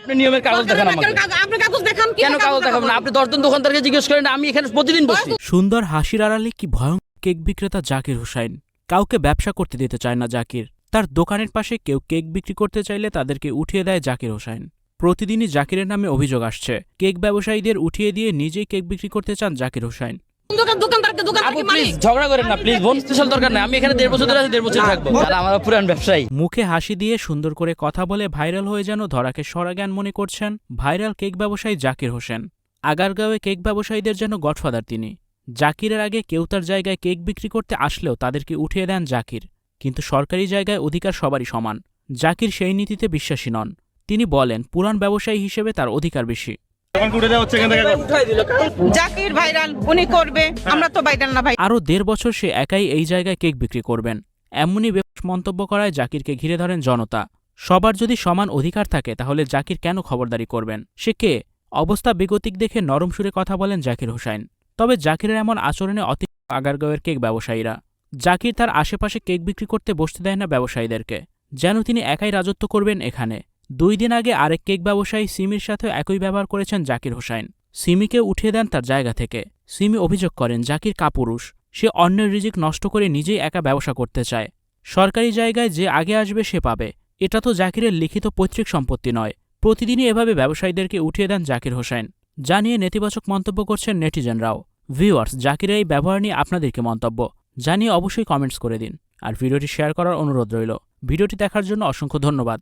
আপনি নিয়মের কাগজ দেখান আমাকে। আপনি কাগজ দেখান কেন কাগজ দেখাবেন না আপনি দশজন দোকানদারকে জিজ্ঞেস করেন আমি এখানে প্রতিদিন বসি। সুন্দর হাসির আড়ালে কি ভয়ঙ্কর কেক বিক্রেতা জাকির হোসাইন কাউকে ব্যবসা করতে দিতে চায় না জাকির। তার দোকানের পাশে কেউ কেক বিক্রি করতে চাইলে তাদেরকে উঠিয়ে দেয় জাকির হোসাইন প্রতিদিনই জাকিরের নামে অভিযোগ আসছে। কেক ব্যবসায়ীদের উঠিয়ে দিয়ে নিজেই কেক বিক্রি করতে চান জাকির হোসাইন দোকান দোকানদারকে দোকান আপু প্লিজ ঝগড়া করেন না প্লিজ বোন স্পেশাল দরকার নেই। আমি এখানে দেড় বছর ধরে আছি দেড় বছর থাকব। আর আমার পুরান ব্যবসায়ী। মুখে হাসি দিয়ে সুন্দর করে কথা বলে ভাইরাল হয়ে যেন ধরাকে সরাজ্ঞান মনে করছেন ভাইরাল কেক ব্যবসায়ী জাকির হোসেন। আগারগাঁওয়ে কেক ব্যবসায়ীদের যেন গডফাদার তিনি। জাকিরের আগে কেউ তার জায়গায় কেক বিক্রি করতে আসলেও তাদেরকে উঠিয়ে দেন জাকির। কিন্তু সরকারি জায়গায় অধিকার সবারই সমান। জাকির সেই নীতিতে বিশ্বাসী নন। তিনি বলেন পুরান ব্যবসায়ী হিসেবে তার অধিকার বেশি। জাকির ভাইরাল উনি করবে আমরা তো ভাইরাল না ভাই। আরও দেড় বছর সে একাই এই জায়গায় কেক বিক্রি করবেন। এমনই বেশ মন্তব্য করায় জাকিরকে ঘিরে ধরেন জনতা। সবার যদি সমান অধিকার থাকে তাহলে জাকির কেন খবরদারি করবেন? সে কে? অবস্থা বেগতিক দেখে নরম সুরে কথা বলেন জাকির হোসাইন। তবে জাকিরের এমন আচরণে অতি আগারগাঁওয়ের কেক ব্যবসায়ীরা। জাকির তার আশেপাশে কেক বিক্রি করতে বসতে দেয় না ব্যবসায়ীদেরকে। যেন তিনি একাই রাজত্ব করবেন এখানে। দুই দিন আগে আরেক কেক ব্যবসায়ী সিমির সাথে একই ব্যবহার করেছেন জাকির হোসাইন। সিমিকে উঠিয়ে দেন তার জায়গা থেকে। সিমি অভিযোগ করেন, জাকির কাপুরুষ। সে অন্যের রিজিক নষ্ট করে নিজেই একা ব্যবসা করতে চায়। সরকারি জায়গায় যে আগে আসবে সে পাবে। এটা তো জাকিরের লিখিত পৈতৃক সম্পত্তি নয়। প্রতিদিনই এভাবে ব্যবসায়ীদেরকে উঠিয়ে দেন জাকির হোসেন যা নিয়ে নেতিবাচক মন্তব্য করছেন নেটিজেনরাও ভিউয়ার্স, জাকিরের এই ব্যবহার নিয়ে আপনাদেরকে মন্তব্য। জানিয়ে অবশ্যই কমেন্টস করে দিন। আর ভিডিওটি শেয়ার করার অনুরোধ রইল। ভিডিওটি দেখার জন্য অসংখ্য ধন্যবাদ।